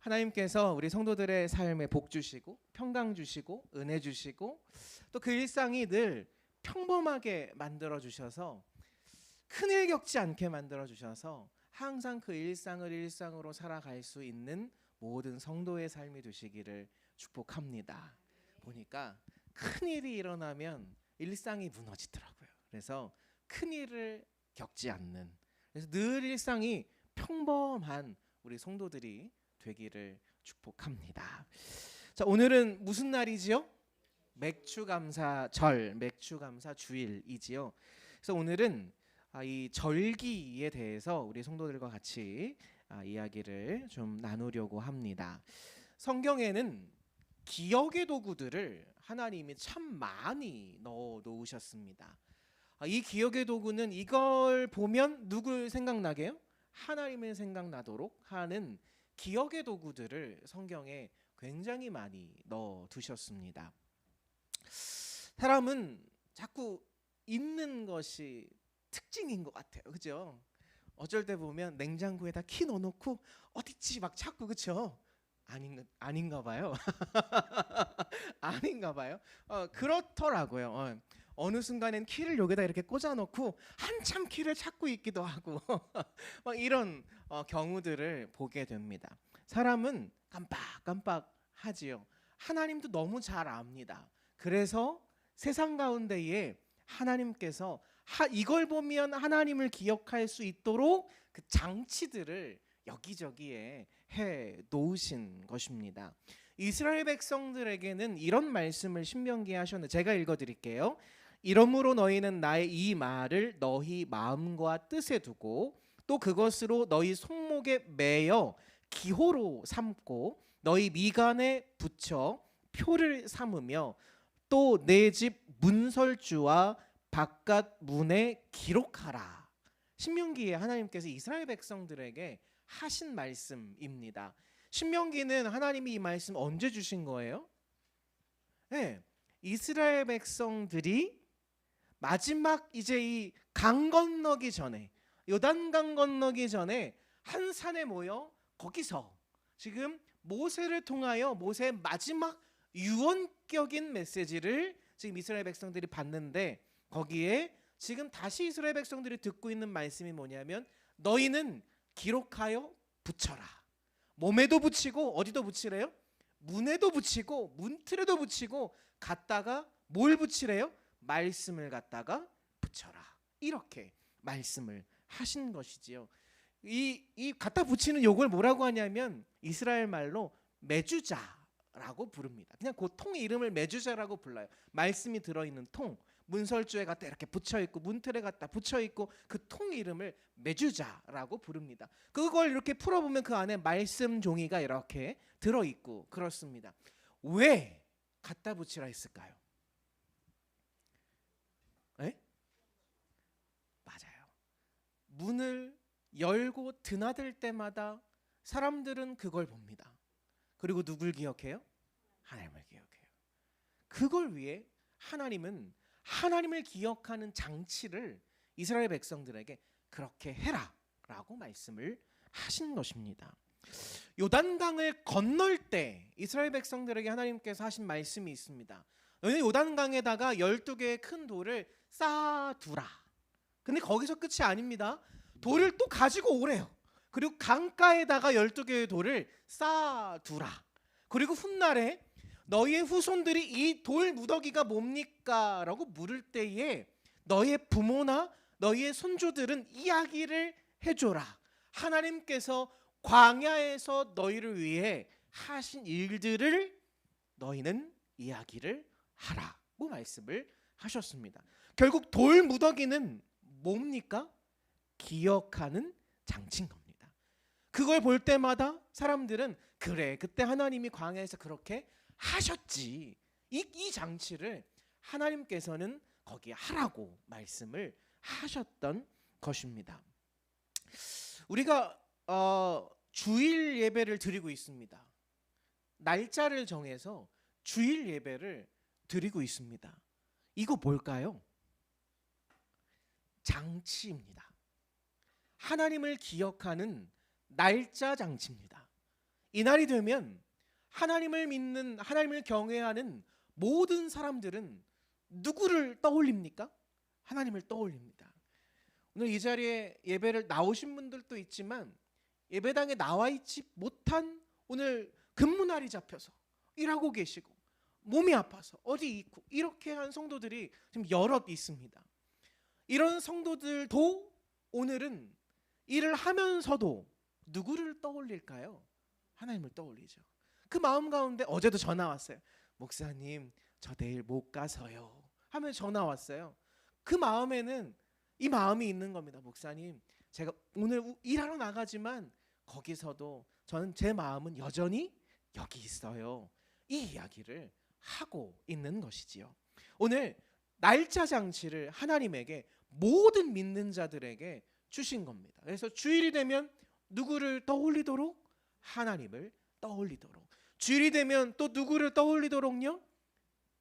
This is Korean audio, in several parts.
하나님께서 우리 성도들의 삶에 복 주시고 평강 주시고 은혜 주시고 또 그 일상이 늘 평범하게 만들어 주셔서 큰일 겪지 않게 만들어 주셔서 항상 그 일상을 일상으로 살아갈 수 있는 모든 성도의 삶이 되시기를 축복합니다. 보니까 큰 일이 일어나면 일상이 무너지더라고요. 그래서 큰 일을 겪지 않는 그래서 늘 일상이 평범한 우리 성도들이 되기를 축복합니다. 자, 오늘은 무슨 날이지요? 맥추감사절, 맥추감사 주일이지요. 그래서 오늘은 아, 이 절기에 대해서 우리 성도들과 같이 아, 이야기를 좀 나누려고 합니다. 성경에는 기억의 도구들을 하나님이 참 많이 넣어 놓으셨습니다. 아, 이 기억의 도구는 이걸 보면 누굴 생각나게요? 하나님을 생각나도록 하는 기억의 도구들을 성경에 굉장히 많이 넣어 두셨습니다. 사람은 자꾸 잊는 것이 특징인 것 같아요. 그죠? 어쩔 때 보면 냉장고에다 키 넣어놓고 어디지 막 찾고 그쵸? 아닌 아닌가 봐요. 아닌가 봐요. 어, 그렇더라고요. 어, 어느 순간엔 키를 여기다 이렇게 꽂아놓고 한참 키를 찾고 있기도 하고 막 이런 어, 경우들을 보게 됩니다. 사람은 깜빡깜빡 하지요. 하나님도 너무 잘 압니다. 그래서 세상 가운데에 하나님께서 하, 이걸 보면 하나님을 기억할 수 있도록 그 장치들을 여기저기에 해 놓으신 것입니다. 이스라엘 백성들에게는 이런 말씀을 신명기에 하셨는데 제가 읽어 드릴게요. 이러므로 너희는 나의 이 말을 너희 마음과 뜻에 두고 또 그것으로 너희 손목에 매여 기호로 삼고 너희 미간에 붙여 표를 삼으며 또 내 집 문설주와 바깥 문에 기록하라. 신명기에 하나님께서 이스라엘 백성들에게 하신 말씀입니다. 신명기는 하나님이 이 말씀 언제 주신 거예요? 네, 이스라엘 백성들이 마지막 이제 이 강 건너기 전에 요단강 건너기 전에 한 산에 모여 거기서 지금 모세를 통하여 모세의 마지막 유언격인 메시지를 지금 이스라엘 백성들이 받는데 거기에 지금 다시 이스라엘 백성들이 듣고 있는 말씀이 뭐냐면 너희는 기록하여 붙여라. 몸에도 붙이고 어디도 붙이래요? 문에도 붙이고 문틀에도 붙이고 갖다가 뭘 붙이래요? 말씀을 갖다가 붙여라. 이렇게 말씀을 하신 것이지요. 이, 이 갖다 붙이는 요걸 뭐라고 하냐면 이스라엘 말로 메주자라고 부릅니다. 그냥 그통 이름을 메주자라고 불러요. 말씀이 들어있는 통. 문설주에 갖다 이렇게 붙여 있고 문틀에 갖다 붙여 있고 그 통 이름을 메주자라고 부릅니다. 그걸 이렇게 풀어보면 그 안에 말씀 종이가 이렇게 들어 있고 그렇습니다. 왜 갖다 붙이라 했을까요? 에? 맞아요. 문을 열고 드나들 때마다 사람들은 그걸 봅니다. 그리고 누굴 기억해요? 하나님을 기억해요. 그걸 위해 하나님은 하나님을 기억하는 장치를 이스라엘 백성들에게 그렇게 해라라고 말씀을 하신 것입니다. 요단강을 건널 때 이스라엘 백성들에게 하나님께서 하신 말씀이 있습니다. 요단강에다가 12개의 큰 돌을 쌓아두라. 근데 거기서 끝이 아닙니다. 돌을 또 가지고 오래요. 그리고 강가에다가 12개의 돌을 쌓아두라. 그리고 훗날에 너희의 후손들이 이 돌 무더기가 뭡니까? 라고 물을 때에 너희의 부모나 너희의 손주들은 이야기를 해줘라. 하나님께서 광야에서 너희를 위해 하신 일들을 너희는 이야기를 하라고 말씀을 하셨습니다. 결국 돌 무더기는 뭡니까? 기억하는 장치인 겁니다. 그걸 볼 때마다 사람들은 그래 그때 하나님이 광야에서 그렇게 하셨지 이, 이 장치를 하나님께서는 거기에 하라고 말씀을 하셨던 것입니다. 우리가 어, 주일 예배를 드리고 있습니다. 날짜를 정해서 주일 예배를 드리고 있습니다. 이거 뭘까요? 장치입니다. 하나님을 기억하는 날짜 장치입니다. 이날이 되면 하나님을 믿는 하나님을 경외하는 모든 사람들은 누구를 떠올립니까? 하나님을 떠올립니다. 오늘 이 자리에 예배를 나오신 분들도 있지만 예배당에 나와 있지 못한 오늘 근무날이 잡혀서 일하고 계시고 몸이 아파서 어디 있고 이렇게 한 성도들이 지금 여럿 있습니다. 이런 성도들도 오늘은 일을 하면서도 누구를 떠올릴까요? 하나님을 떠올리죠. 그 마음 가운데 어제도 전화 왔어요. 목사님, 저 내일 못 가서요. 하면 전화 왔어요. 그 마음에는 이 마음이 있는 겁니다. 목사님, 제가 오늘 우- 일하러 나가지만 거기서도 저는 제 마음은 여전히 여기 있어요. 이 이야기를 하고 있는 것이지요. 오늘 날짜 장치를 하나님에게 모든 믿는 자들에게 주신 겁니다. 그래서 주일이 되면 누구를 떠올리도록 하나님을 떠올리도록 주일이 되면 또 누구를 떠올리도록요?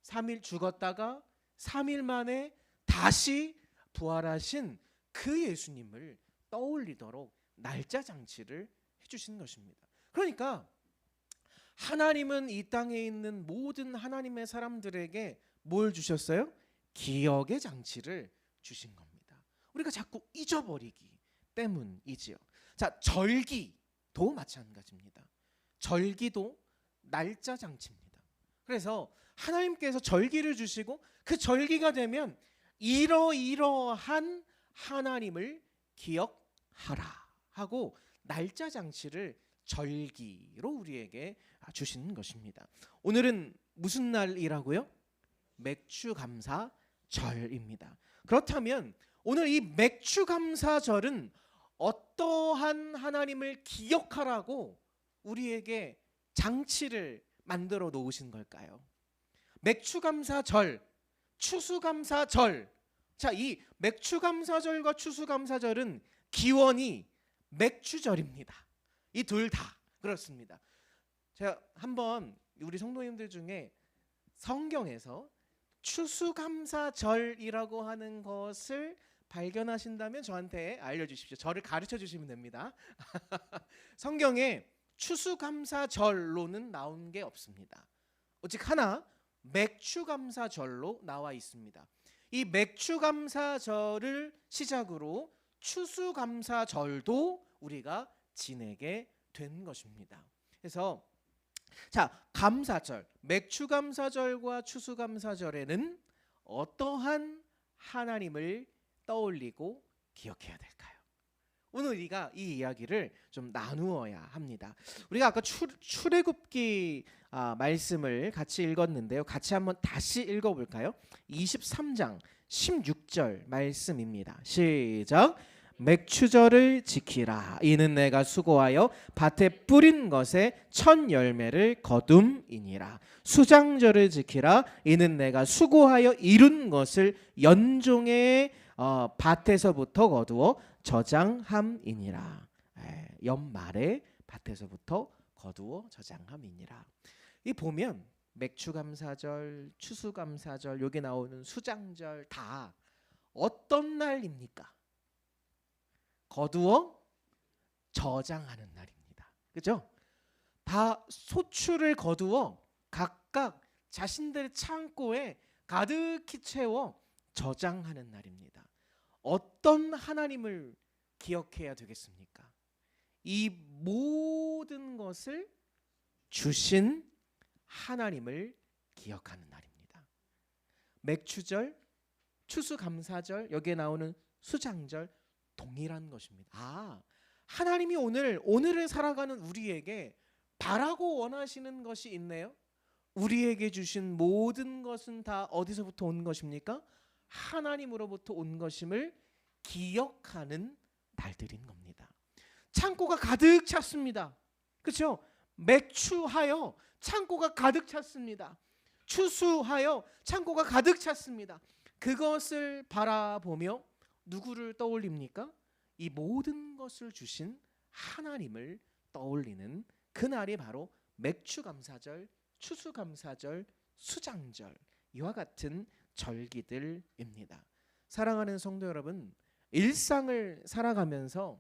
3일 죽었다가 3일 만에 다시 부활하신 그 예수님을 떠올리도록 날짜 장치를 해 주신 것입니다. 그러니까 하나님은 이 땅에 있는 모든 하나님의 사람들에게 뭘 주셨어요? 기억의 장치를 주신 겁니다. 우리가 자꾸 잊어버리기 때문이지요. 자, 절기도 마찬가지입니다. 절기도 날짜 장치입니다. 그래서 하나님께서 절기를 주시고 그 절기가 되면 이러이러한 하나님을 기억하라 하고 날짜 장치를 절기로 우리에게 주시는 것입니다. 오늘은 무슨 날이라고요? 맥추감사 절입니다. 그렇다면 오늘 이 맥추감사절은 어떠한 하나님을 기억하라고 우리에게 장치를 만들어 놓으신 걸까요? 맥추감사절, 추수 감사절. 자, 이 맥추감사절과 추수 감사절은 기원이 맥추절입니다. 이 둘 다 그렇습니다. 제가 한번 우리 성도님들 중에 성경에서 추수감사절이라고 하는 것을 발견하신다면 저한테 알려주십시오. 저를 가르쳐 주시면 됩니다. 성경에 추수감사절로는 나온 게 없습니다. 오직 하나 맥추감사절로 나와 있습니다. 이 맥추감사절을 시작으로 추수감사절도 우리가 지내게 된 것입니다. 그래서 자 감사절, 맥추감사절과 추수감사절에는 어떠한 하나님을 떠올리고 기억해야 될까요? 오늘 우리가 이 이야기를 좀 나누어야 합니다. 우리가 아까 출, 출애굽기 아, 말씀을 같이 읽었는데요. 같이 한번 다시 읽어볼까요? 23장 16절 말씀입니다. 시작. 맥추절을 지키라. 이는 내가 수고하여 밭에 뿌린 것에 첫 열매를 거둠이니라. 수장절을 지키라. 이는 내가 수고하여 이룬 것을 연종의 어, 밭에서부터 거두어 저장함이니라. 에, 연말에 밭에서부터 거두어 저장함이니라. 이 보면 맥추감사절, 추수감사절, 여기 나오는 수장절 다 어떤 날입니까? 거두어 저장하는 날입니다. 그죠? 다 소출을 거두어 각각 자신들의 창고에 가득히 채워 저장하는 날입니다. 어떤 하나님을 기억해야 되겠습니까? 이 모든 것을 주신 하나님을 기억하는 날입니다. 맥추절, 추수감사절, 여기에 나오는 수장절 동일한 것입니다. 아, 하나님이 오늘 오늘을 살아가는 우리에게 바라고 원하시는 것이 있네요. 우리에게 주신 모든 것은 다 어디서부터 온 것입니까? 하나님으로부터 온 것임을 기억하는 날들인 겁니다. 창고가 가득 찼습니다. 그렇죠? 맥추하여 창고가 가득 찼습니다. 추수하여 창고가 가득 찼습니다. 그것을 바라보며 누구를 떠올립니까? 이 모든 것을 주신 하나님을 떠올리는 그날이 바로 맥추감사절, 추수감사절, 수장절 이와 같은 절기들입니다. 사랑하는 성도 여러분, 일상을 살아가면서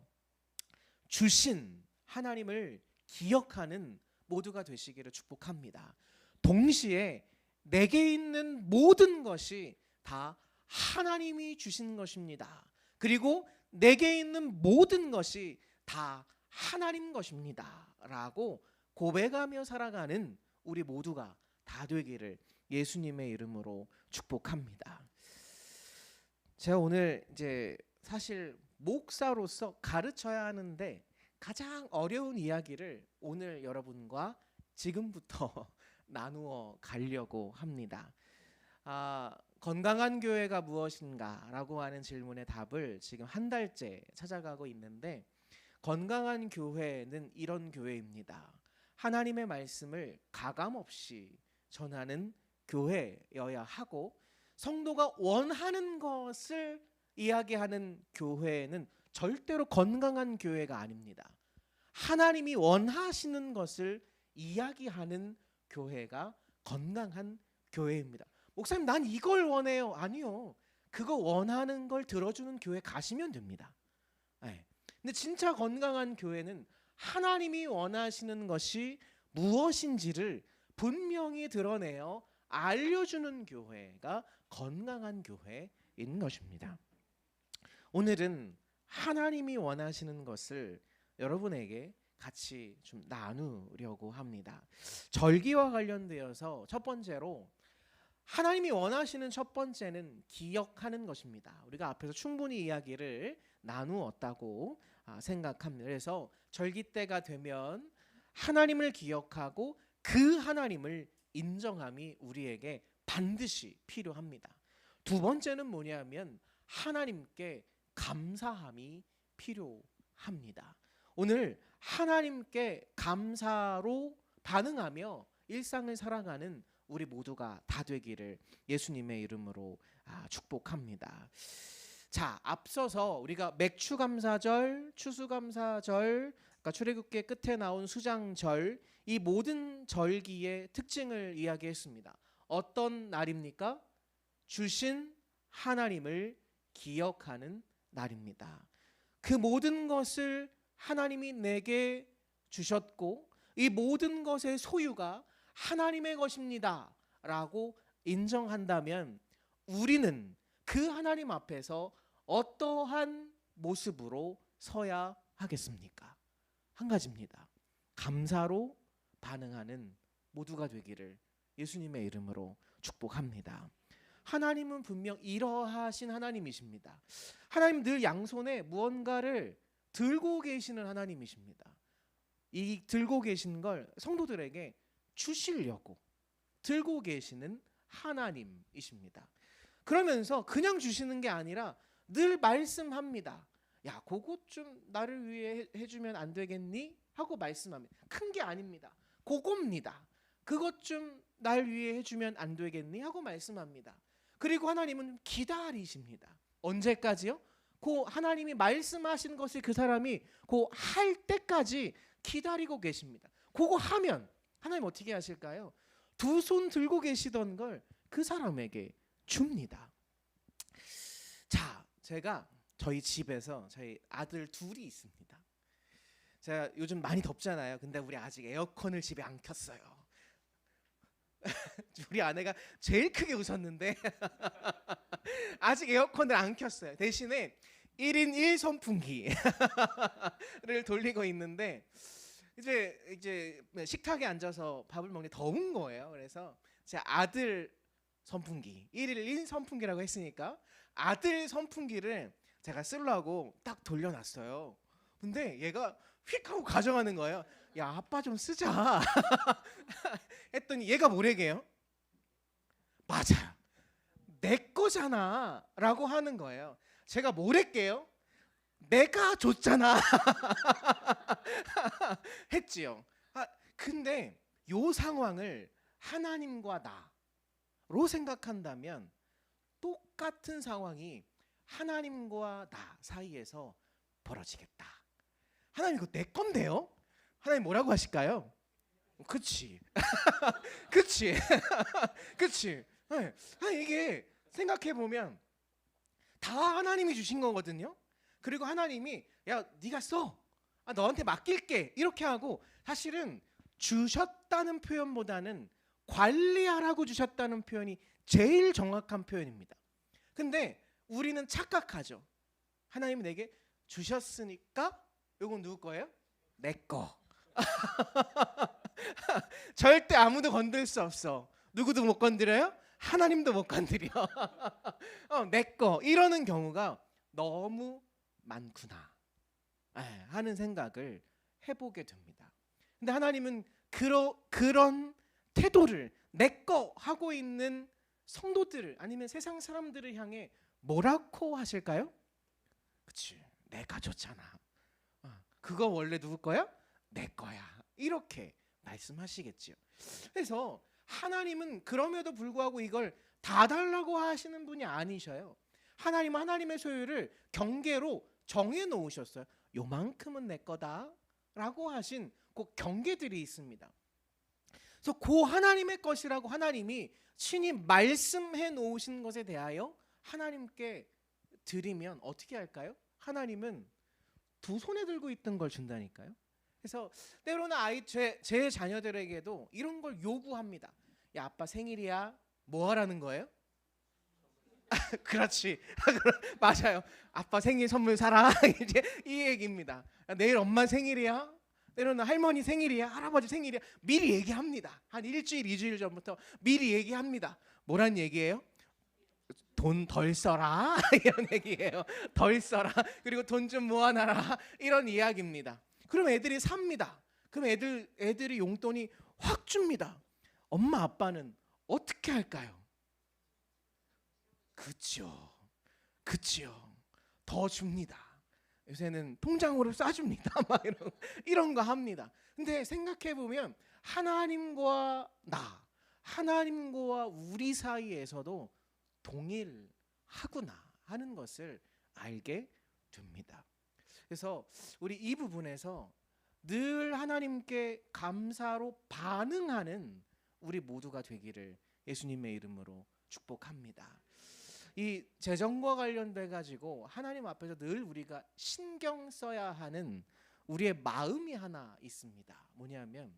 주신 하나님을 기억하는 모두가 되시기를 축복합니다. 동시에 내게 있는 모든 것이 다 하나님이 주신 것입니다. 그리고 내게 있는 모든 것이 다 하나님 것입니다. 라고 고백하며 살아가는 우리 모두가 다 되기를 예수님의 이름으로 축복합니다. 제가 오늘 이제 사실 목사로서 가르쳐야 하는데 가장 어려운 이야기를 오늘 여러분과 지금부터 나누어 가려고 합니다. 아, 건강한 교회가 무엇인가라고 하는 질문의 답을 지금 한 달째 찾아가고 있는데 건강한 교회는 이런 교회입니다. 하나님의 말씀을 가감 없이 전하는 교회여야 하고 성도가 원하는 것을 이야기하는 교회는 절대로 건강한 교회가 아닙니다. 하나님이 원하시는 것을 이야기하는 교회가 건강한 교회입니다. 목사님, 난 이걸 원해요. 아니요. 그거 원하는 걸 들어주는 교회 가시면 됩니다. 네. 근데 진짜 건강한 교회는 하나님이 원하시는 것이 무엇인지를 분명히 드러내어 알려주는 교회가 건강한 교회인 것입니다. 오늘은 하나님이 원하시는 것을 여러분에게 같이 좀 나누려고 합니다. 절기와 관련되어서 첫 번째로 하나님이 원하시는 첫 번째는 기억하는 것입니다. 우리가 앞에서 충분히 이야기를 나누었다고 아, 생각합니다. 그래서 절기 때가 되면 하나님을 기억하고 그 하나님을 인정함이 우리에게 반드시 필요합니다. 두 번째는 뭐냐면 하나님께 감사함이 필요합니다. 오늘 하나님께 감사로 반응하며 일상을 살아가는 우리 모두가 다 되기를 예수님의 이름으로 아, 축복합니다. 자, 앞서서 우리가 맥추 감사절, 추수 감사절, 그러니까 출애굽기 끝에 나온 수장절 이 모든 절기의 특징을 이야기했습니다. 어떤 날입니까? 주신 하나님을 기억하는 날입니다. 그 모든 것을 하나님이 내게 주셨고 이 모든 것의 소유가 하나님의 것입니다. 라고 인정한다면 우리는 그 하나님 앞에서 어떠한 모습으로 서야 하겠습니까? 한 가지입니다. 감사로 반응하는 모두가 되기를 예수님의 이름으로 축복합니다. 하나님은 분명 이러하신 하나님이십니다. 하나님 늘 양손에 무언가를 들고 계시는 하나님이십니다. 이 들고 계신 걸 성도들에게 주시려고 들고 계시는 하나님이십니다. 그러면서 그냥 주시는 게 아니라 늘 말씀합니다. 야, 그것 좀 나를 위해 해주면 안 되겠니? 하고 말씀합니다. 큰 게 아닙니다. 그겁니다. 그것 좀 날 위해 해주면 안 되겠니? 하고 말씀합니다. 그리고 하나님은 기다리십니다. 언제까지요? 그 하나님이 말씀하신 것을 그 사람이 그 할 때까지 기다리고 계십니다. 그거 하면 하나님 어떻게 하실까요? 두 손 들고 계시던 걸 그 사람에게 줍니다. 자, 제가 저희 집에서 저희 아들 둘이 있습니다. 제가 요즘 많이 덥잖아요. 근데 우리 아직 에어컨을 집에 안 켰어요. 우리 아내가 제일 크게 웃었는데 아직 에어컨을 안 켰어요. 대신에 1인 1 선풍기를 돌리고 있는데 이제 이제 식탁에 앉아서 밥을 먹는 더운 거예요. 그래서 제 아들 선풍기 1일 1 선풍기라고 했으니까 아들 선풍기를 제가 쓰려고 딱 돌려놨어요. 근데 얘가 휙 하고 가져가는 거예요. 야 아빠 좀 쓰자 했더니 얘가 뭐래게요? 맞아요. 내 거잖아라고 하는 거예요. 제가 뭐랬게요? 내가 줬잖아 했지요. 아, 근데 요 상황을 하나님과 나로 생각한다면 똑같은 상황이 하나님과 나 사이에서 벌어지겠다. 하나님 이거 내 건데요? 하나님 뭐라고 하실까요? 그치, 그치, 그치. 네. 아, 이게 생각해 보면 다 하나님이 주신 거거든요. 그리고 하나님이 야 네가 써, 아, 너한테 맡길게 이렇게 하고 사실은 주셨다는 표현보다는 관리하라고 주셨다는 표현이 제일 정확한 표현입니다. 근데 우리는 착각하죠. 하나님이 내게 주셨으니까 이건 누구 거예요? 내 거. 절대 아무도 건들 수 없어. 누구도 못 건드려요? 하나님도 못 건드려. 어, 내 거. 이러는 경우가 너무 많구나. 에, 하는 생각을 해보게 됩니다. 근데 하나님은 그러, 그런 태도를 내 거 하고 있는 성도들을 아니면 세상 사람들을 향해 뭐라고 하실까요? 그치 내가 좋잖아. 어, 그거 원래 누구 거야? 내 거야. 이렇게 말씀하시겠지요. 그래서 하나님은 그럼에도 불구하고 이걸 다 달라고 하시는 분이 아니셔요. 하나님은 하나님의 소유를 경계로 정해 놓으셨어요. 요만큼은 내 거다라고 하신 그 경계들이 있습니다. 그래서 그 하나님의 것이라고 하나님이 친히 말씀해 놓으신 것에 대하여 하나님께 드리면 어떻게 할까요? 하나님은 두 손에 들고 있던 걸 준다니까요. 그래서 때로는 아이 제, 제 자녀들에게도 이런 걸 요구합니다. 야 아빠 생일이야. 뭐 하라는 거예요? 그렇지. 맞아요. 아빠 생일 선물 사라. 이제 이 얘기입니다. 내일 엄마 생일이야. 때로는 할머니 생일이야, 할아버지 생일이야. 미리 얘기합니다. 한 일주일, 이주일 전부터 미리 얘기합니다. 뭐란 얘기예요? 돈 덜 써라 이런 얘기예요. 덜 써라. 그리고 돈 좀 모아놔라 이런 이야기입니다. 그럼 애들이 삽니다. 그럼 애들 애들이 용돈이 확 줍니다. 엄마 아빠는 어떻게 할까요? 그죠, 그죠. 더 줍니다. 요새는 통장으로 쏴줍니다. 막 이런 이런 거 합니다. 근데 생각해 보면 하나님과 나, 하나님과 우리 사이에서도 동일하구나 하는 것을 알게 됩니다. 그래서 우리 이 부분에서 늘 하나님께 감사로 반응하는 우리 모두가 되기를 예수님의 이름으로 축복합니다. 이 재정과 관련돼 가지고 하나님 앞에서 늘 우리가 신경 써야 하는 우리의 마음이 하나 있습니다. 뭐냐면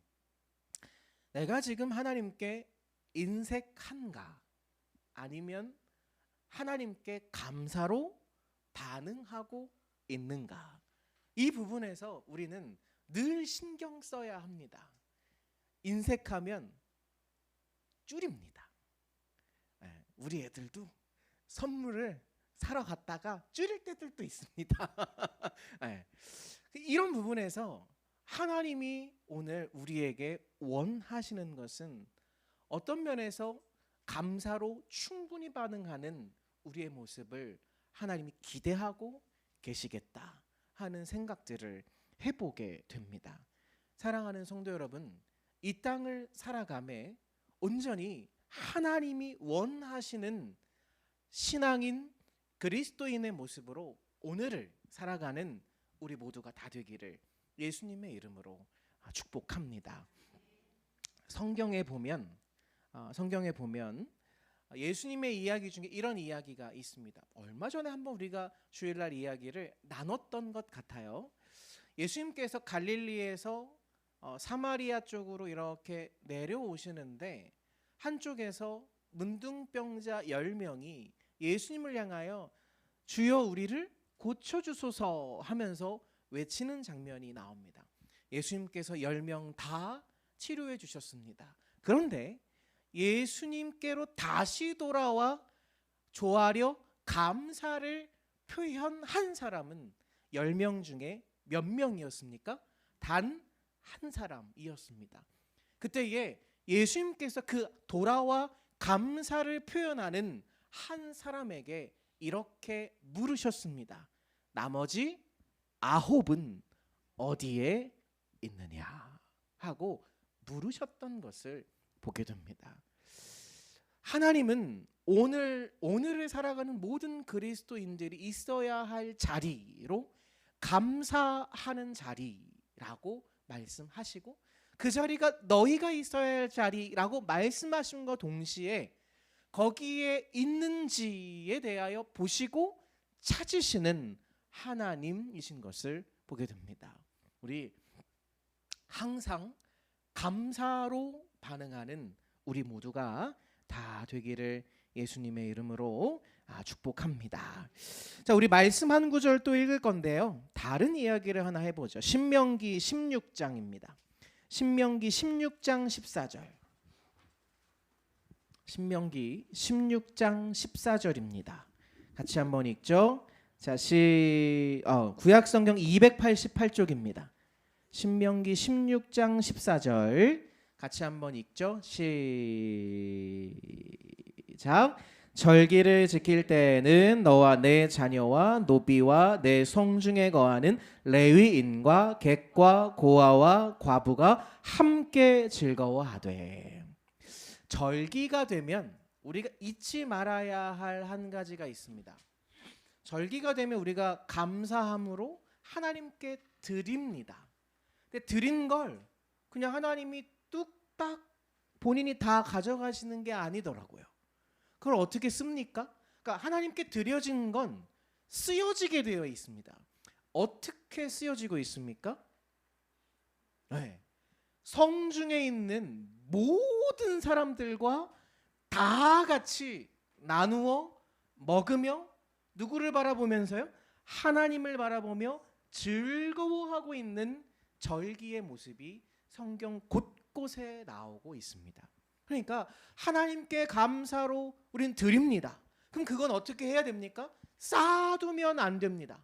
내가 지금 하나님께 인색한가 아니면 하나님께 감사로 반응하고 있는가 이 부분에서 우리는 늘 신경 써야 합니다. 인색하면 줄입니다. 예, 우리 애들도 선물을 사러 갔다가 줄일 때들도 있습니다. 네. 이런 부분에서 하나님이 오늘 우리에게 원하시는 것은 어떤 면에서 감사로 충분히 반응하는 우리의 모습을 하나님이 기대하고 계시겠다 하는 생각들을 해보게 됩니다. 사랑하는 성도 여러분, 이 땅을 살아감에 온전히 하나님이 원하시는 신앙인 그리스도인의 모습으로 오늘을 살아가는 우리 모두가 다 되기를 예수님의 이름으로 축복합니다. 성경에 보면 어, 성경에 보면 예수님의 이야기 중에 이런 이야기가 있습니다. 얼마 전에 한번 우리가 주일날 이야기를 나눴던 것 같아요. 예수님께서 갈릴리에서 어, 사마리아 쪽으로 이렇게 내려오시는데 한쪽에서 문둥병자 10명이 예수님을 향하여 주여 우리를 고쳐 주소서 하면서 외치는 장면이 나옵니다. 예수님께서 10명 다 치료해 주셨습니다. 그런데 예수님께로 다시 돌아와 조아려 감사를 표현한 사람은 10명 중에 몇 명이었습니까? 단 한 사람이었습니다. 그때에 예수님께서 그 돌아와 감사를 표현하는 한 사람에게 이렇게 물으셨습니다. 나머지 아홉은 어디에 있느냐 하고 물으셨던 것을 보게 됩니다. 하나님은 오늘 오늘을 살아가는 모든 그리스도인들이 있어야 할 자리로 감사하는 자리라고 말씀하시고 그 자리가 너희가 있어야 할 자리라고 말씀하신 것 동시에 거기에 있는지에 대하여 보시고 찾으시는 하나님이신 것을 보게 됩니다. 우리 항상 감사로 반응하는 우리 모두가 다 되기를 예수님의 이름으로 아, 축복합니다. 자, 우리 말씀 한 구절 또 읽을 건데요. 다른 이야기를 하나 해보죠. 신명기 16장입니다. 신명기 16장 14절. 신명기 16장 14절입니다. 같이 한번 읽죠. 자, 시 어, 구약 성경 288쪽입니다. 신명기 16장 14절 같이 한번 읽죠. 시작. 절기를 지킬 때에는 너와 내 자녀와 노비와 내 성중에 거하는 레위인과 객과 고아와 과부가 함께 즐거워하되 절기가 되면 우리가 잊지 말아야 할 한 가지가 있습니다. 절기가 되면 우리가 감사함으로 하나님께 드립니다. 근데 드린 걸 그냥 하나님이 뚝딱 본인이 다 가져가시는 게 아니더라고요. 그걸 어떻게 씁니까? 그러니까 하나님께 드려진 건 쓰여지게 되어 있습니다. 어떻게 쓰여지고 있습니까? 네. 성중에 있는 모든 사람들과 다 같이 나누어 먹으며 누구를 바라보면서요? 하나님을 바라보며 즐거워하고 있는 절기의 모습이 성경 곳곳에 나오고 있습니다. 그러니까 하나님께 감사로 우리는 드립니다. 그럼 그건 어떻게 해야 됩니까? 쌓아두면 안 됩니다.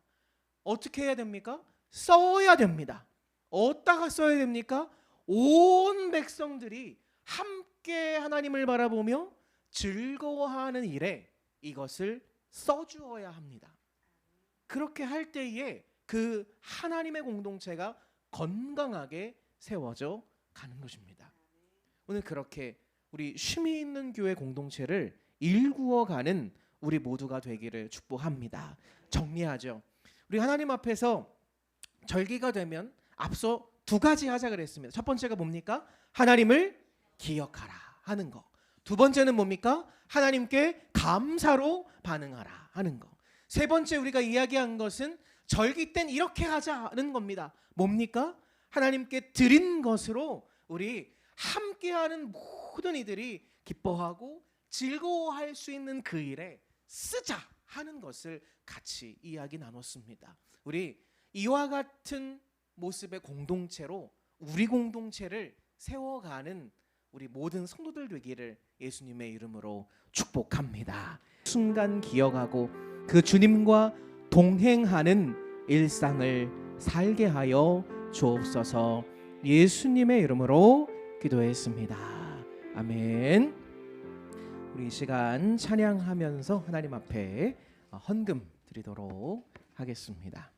어떻게 해야 됩니까? 써야 됩니다. 어디다가 써야 됩니까? 온 백성들이 함께 하나님을 바라보며 즐거워하는 일에 이것을 써주어야 합니다. 그렇게 할 때에 그 하나님의 공동체가 건강하게 세워져 가는 것입니다. 오늘 그렇게 우리 쉼이 있는 교회 공동체를 일구어 가는 우리 모두가 되기를 축복합니다. 정리하죠. 우리 하나님 앞에서 절기가 되면 앞서 두 가지 하자 그랬습니다. 첫 번째가 뭡니까? 하나님을 기억하라 하는 거. 두 번째는 뭡니까? 하나님께 감사로 반응하라 하는 거. 세 번째 우리가 이야기한 것은 절기 땐 이렇게 하자는 겁니다. 뭡니까? 하나님께 드린 것으로 우리 함께하는 모든 이들이 기뻐하고 즐거워할 수 있는 그 일에 쓰자 하는 것을 같이 이야기 나눴습니다. 우리 이와 같은 모습의 공동체로 우리 공동체를 세워가는 우리 모든 성도들 되기를 예수님의 이름으로 축복합니다. 순간 기억하고 그 주님과 동행하는 일상을 살게 하여 주옵소서. 예수님의 이름으로 기도했습니다. 아멘. 우리 이 시간 찬양하면서 하나님 앞에 헌금 드리도록 하겠습니다.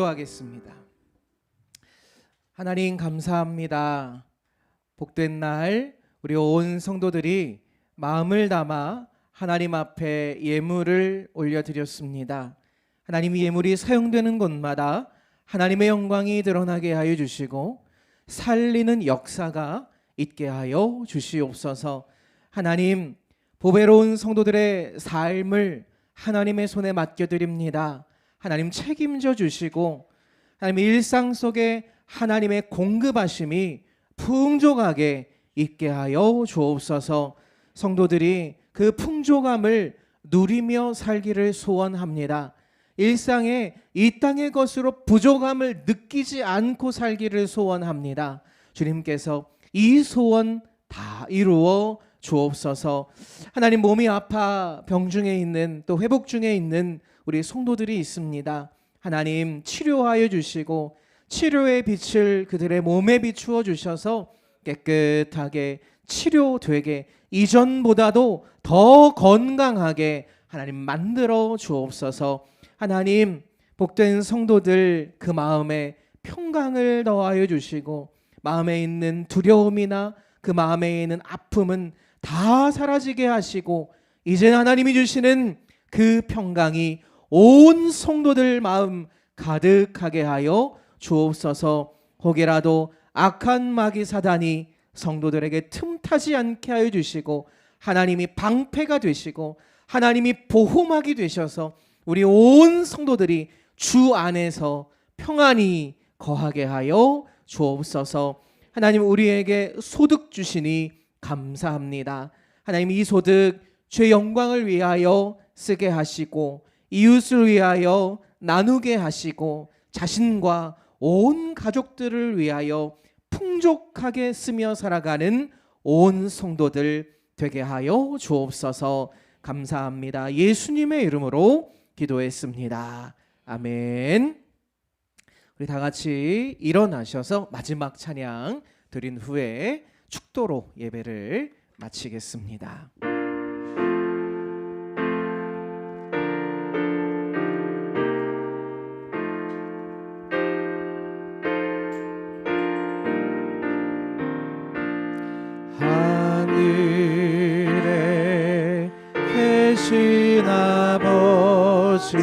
기도하겠습니다. 하나님 감사합니다. 복된 날 우리 온 성도들이 마음을 담아 하나님 앞에 예물을 올려드렸습니다. 하나님의 예물이 사용되는 곳마다 하나님의 영광이 드러나게 하여 주시고 살리는 역사가 있게 하여 주시옵소서. 하나님 보배로운 성도들의 삶을 하나님의 손에 맡겨드립니다. 하나님 책임져 주시고 하나님의 일상 속에 하나님의 공급하심이 풍족하게 있게 하여 주옵소서. 성도들이 그 풍족함을 누리며 살기를 소원합니다. 일상에 이 땅의 것으로 부족함을 느끼지 않고 살기를 소원합니다. 주님께서 이 소원 다 이루어 주옵소서. 하나님 몸이 아파 병중에 있는 또 회복 중에 있는 우리 성도들이 있습니다. 하나님 치료하여 주시고 치료의 빛을 그들의 몸에 비추어 주셔서 깨끗하게 치료되게 이전보다도 더 건강하게 하나님 만들어 주옵소서. 하나님 복된 성도들 그 마음에 평강을 더하여 주시고 마음에 있는 두려움이나 그 마음에 있는 아픔은 다 사라지게 하시고 이제 하나님이 주시는 그 평강이 온 성도들 마음 가득하게 하여 주옵소서. 혹이라도 악한 마귀 사단이 성도들에게 틈타지 않게 하여 주시고 하나님이 방패가 되시고 하나님이 보호막이 되셔서 우리 온 성도들이 주 안에서 평안히 거하게 하여 주옵소서. 하나님 우리에게 소득 주시니 감사합니다. 하나님 이 소득 죄 영광을 위하여 쓰게 하시고 이웃을 위하여 나누게 하시고 자신과 온 가족들을 위하여 풍족하게 쓰며 살아가는 온 성도들 되게 하여 주옵소서 감사합니다. 예수님의 이름으로 기도했습니다. 아멘. 우리 다 같이 일어나셔서 마지막 찬양 드린 후에 축도로 예배를 마치겠습니다. 하늘에 계신 아버지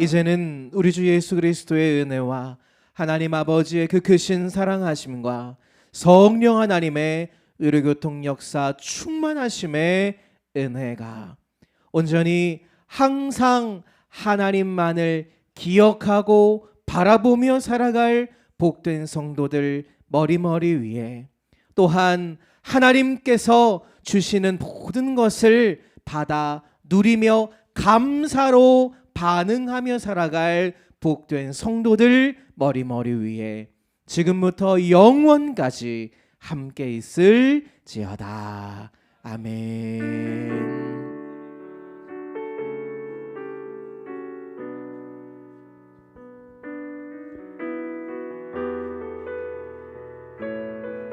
이제는 우리 주 예수 그리스도의 은혜와 하나님 아버지의 그 크신 사랑하심과 성령 하나님의 의료교통 역사 충만하심의 은혜가 온전히 항상 하나님만을 기억하고 바라보며 살아갈 복된 성도들 머리머리 위에 또한 하나님께서 주시는 모든 것을 받아 누리며 감사로 반응하며 살아갈 복된 성도들 머리머리 위에 지금부터 영원까지 함께 있을지어다. 아멘.